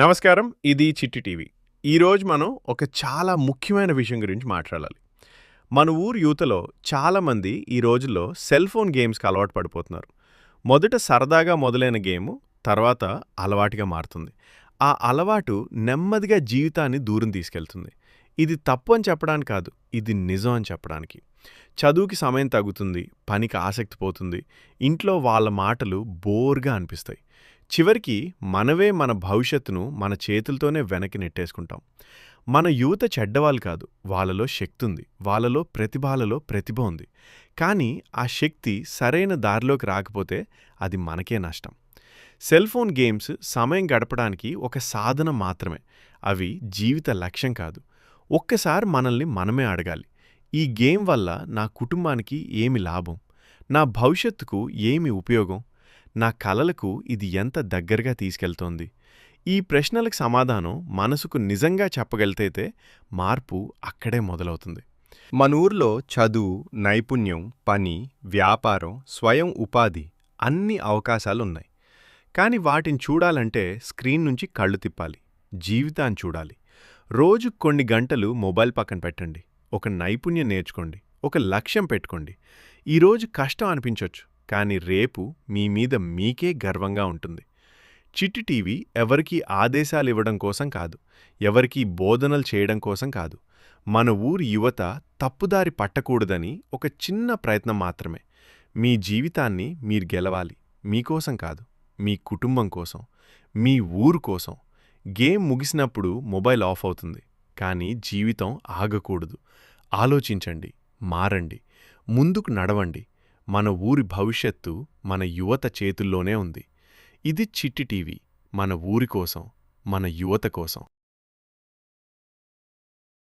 నమస్కారం ఇది చిట్టి టీవీ. ఈరోజు మనం ఒక చాలా ముఖ్యమైన విషయం గురించి మాట్లాడాలి. మన ఊరు యూతలో చాలామంది ఈ రోజుల్లో సెల్ ఫోన్ గేమ్స్కి అలవాటు పడిపోతున్నారు. మొదట సరదాగా మొదలైన గేమ్ తర్వాత అలవాటుగా మారుతుంది. ఆ అలవాటు నెమ్మదిగా జీవితాన్ని దూరం తీసుకెళ్తుంది. ఇది తప్పు అని చెప్పడానికి కాదు ఇది నిజం అని చెప్పడానికి. చదువుకి సమయం తగ్గుతుంది పనికి ఆసక్తి పోతుంది ఇంట్లో వాళ్ళ మాటలు బోర్గా అనిపిస్తాయి. చివరికి మనవే మన భవిష్యత్తును మన చేతులతోనే వెనక్కి నెట్టేసుకుంటాం. మన యువత చెడ్డవాళ్ళు కాదు వాళ్ళలో శక్తి ఉంది వాళ్ళలో ప్రతిభాలలో ప్రతిభ ఉంది. కానీ ఆ శక్తి సరైన దారిలోకి రాకపోతే అది మనకే నష్టం. సెల్ ఫోన్ గేమ్స్ సమయం గడపడానికి ఒక సాధన మాత్రమే అవి జీవిత లక్ష్యం కాదు. ఒక్కసారి మనల్ని మనమే అడగాలి. ఈ గేమ్ వల్ల నా కుటుంబానికి ఏమి లాభం? నా భవిష్యత్తుకు ఏమి ఉపయోగం? నా కలలకు ఇది ఎంత దగ్గరగా తీసుకెళ్తోంది? ఈ ప్రశ్నలకు సమాధానం మనసుకు నిజంగా చెప్పగలిగితే మార్పు అక్కడే మొదలవుతుంది. మన ఊర్లో చదువు నైపుణ్యం పని వ్యాపారం స్వయం ఉపాధి అన్ని అవకాశాలున్నాయి. కానీ వాటిని చూడాలంటే స్క్రీన్ నుంచి కళ్ళు తిప్పాలి జీవితాన్ని చూడాలి. రోజు కొన్ని గంటలు మొబైల్ పక్కన పెట్టండి ఒక నైపుణ్యం నేర్చుకోండి ఒక లక్ష్యం పెట్టుకోండి. ఈరోజు కష్టం అనిపించొచ్చు. కానీ రేపు మీ మీద మీకే గర్వంగా ఉంటుంది. చిట్టి టీవీ ఎవరికీ ఆదేశాలు ఇవ్వడం కోసం కాదు ఎవరికీ బోధనలు చేయడం కోసం కాదు. మన ఊరి యువత తప్పుదారి పట్టకూడదని ఒక చిన్న ప్రయత్నం మాత్రమే. మీ జీవితాన్ని మీరు గెలవాలి. మీకోసం కాదు మీ కుటుంబం కోసం మీ ఊరు కోసం. గేమ్ ముగిసినప్పుడు మొబైల్ ఆఫ్ అవుతుంది కానీ జీవితం ఆగకూడదు. ఆలోచించండి మారండి ముందుకు నడవండి. మన ఊరి భవిష్యత్తు మన యువత చేతుల్లోనే ఉంది. ఇది చిట్టి టీవీ మన ఊరి కోసం మన యువత కోసం.